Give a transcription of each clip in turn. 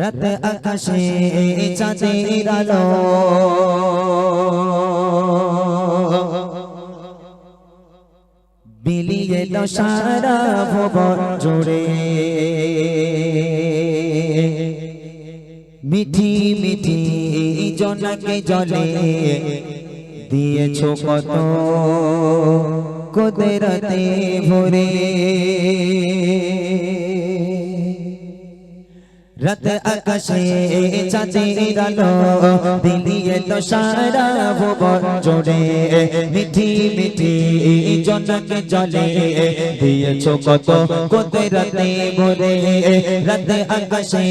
রাত আকাশে চাঁদের আলো। বিলিয়ে সারা ভুবন জুড়ে। মিঠি মিঠি জনকে জলে দিয়েছ কত কোদেরতে ভরে। রাত আকাশে চাঁদের আলো দিলিয়ে তো সারা ভুবন জোড়ে মিঠি মিঠি জনকে জলে। দিয়েছ কত কোতে রাতে ভরে। রাত আকাশে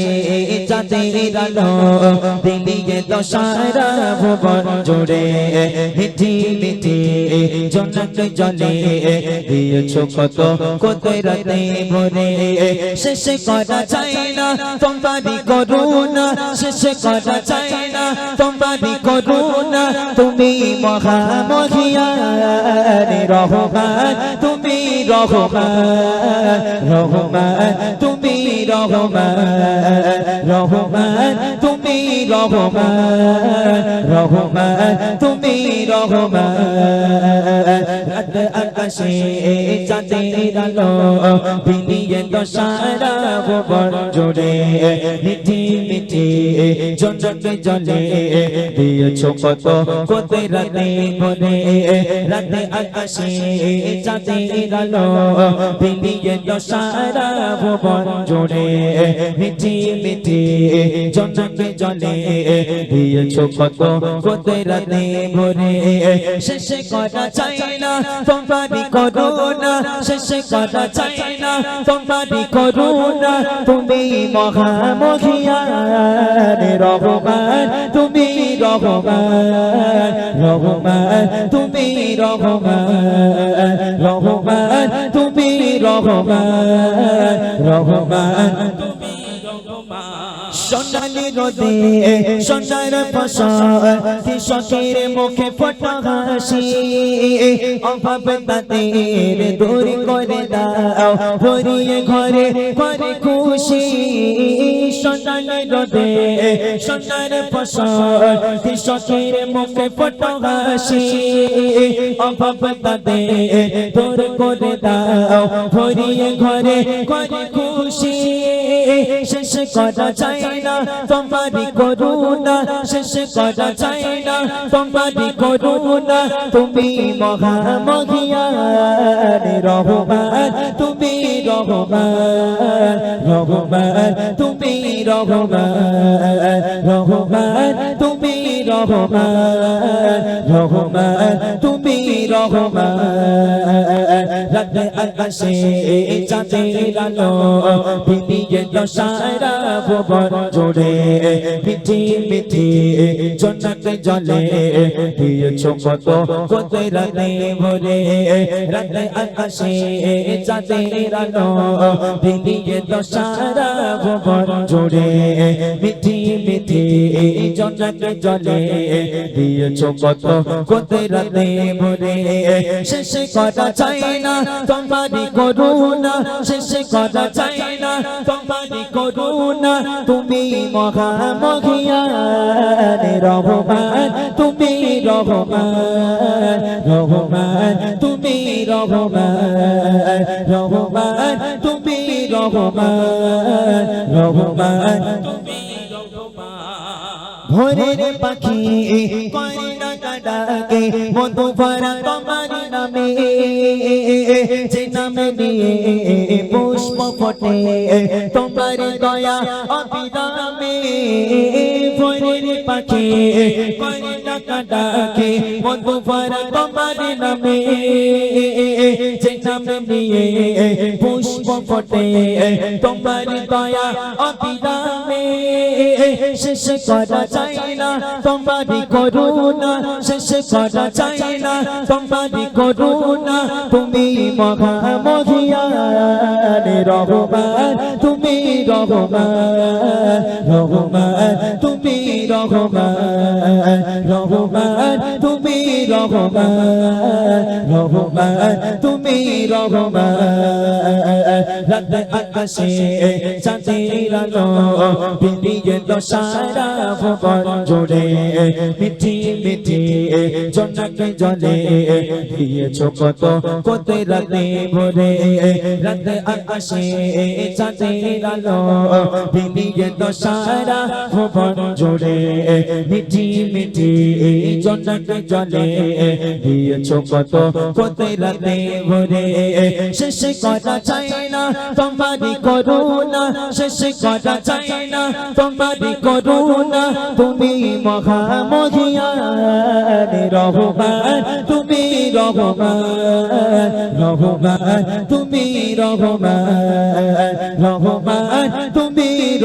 চাঁদের আলো দিলিয়ে তো সারা ভুবন জোড়ে মিঠি মিঠি জনকে জলে। দিয়েছ কত কোতে রাতে ভরে। শেষ করা চাই না তোমারি করুণা, শেষ করা চাই না। তোমারি করুণা, তুমি মহামহিয়ার রহমান, তুমি রহমান রহমান, তুমি রহমান রহমান, তুমি রহমান রহমান, তুমি রহমান। রাত আকাশে চাঁদের আলো বিলিয়ে সারা ভুবন জুড়ে মিঠি মিঠি জনকে জলে দিয়েছ কত কত রাতে ভরে রাতে আকাশে চাঁদের আলো বিলিয়ে সারা ভুবন জুড়ে মিঠি মিঠি জনকে জলে দিয়েছ কত কত রাতে ভরে শেষ করা চাই না তোমারি করুণা শেষ করা চাই না তোমারি করুণা তুমি মহামহিয়ার রহমান তুমি রহমান রহমান তুমি রহমান রহমান তুমি রহমান রহমান তুমি সোনালি রোদে সোনার ফসল কৃষকের মুখে ফোটা হাসি অভাব তাদের দূর করে দাও ভরিয়ে ঘরে করে খুশি সোনালি রোদে সোনার ফসল কৃষকের মুখে ফোটা হাসি অভাব তাদের দূর করে দাও ভরিয়ে ঘরে করে খুশি শেষ করা চাই না তোমারি করুণা, শেষ করা চাই না তোমারি করুণা, তুমি মহামহিয়ার রহমান, তুমি রহমান রহমান, তুমি রহমান রহমান, তুমি রহমান রহমান, তুমি রহমান। আকাশে চাঁদের আলো বিলিয়ে তো সারা ভুবন জুড়ে মিঠি মিঠি জনকে জলে দিয়েছ কত কত রাতে ভরে রাত আকাশে চাঁদের আলো বিলিয়ে তো সারা ভুবন জুড়ে মিঠি মিঠি জনকে জলে দিয়েছ কত কত রাতে ভরে শেষ করা চাই না তোমারি করুণা, শেষ করা চাই না। তোমারি করুণা, তুমি মহামহিয়ার রহমান, তুমি রহমান রহমান, তুমি রহমান রহমান, তুমি রহমান রহমান, তুমি ভোরের পাখি কয়না কাটাকে মধু ভরা তোমার নামে, যে নামে নিয়ে পুষ্প ফোটে, তোমার দয়া অবিরামে ভোরের পাখি কয়না কাটাকে মধু ভরা তোমার নামে, যে নামে নিয়ে পুষ্প ফোটে, তোমার দয়া অবিরামে শেষ করা চাই না তোমারি করুণা শেষ করা চাই না তোমারই করুণা, তুমি মহা মহিয়ান রহমান, তুমি রহমান রহমান, তুমি রহমান রহমান, তুমি রহমান রহমান, তুমি রহমান। রাত আকাশে চাঁদের আলো বিলিয়ে সারা ভবন জুড়ে মিঠি মিঠি জনক জলে দিয়েছ কত কত রাতে ভরে রাত আকাশে চাঁদের আলো বিলিয়ে সারা ভবন জুড়ে মিঠি মিঠি জনক জলে দিয়েছ কত কত রাতে ভরে শেষ করা চাই না তোমারই করুণা, শেষ করা চাই না তোমারই করুণা, তুমি মহা মহিয়ান রহমান, তুমি রহমান রহমান, তুমি রহমান রহমান, তুমি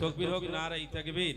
তাকবীর হোক নারে তাকবীর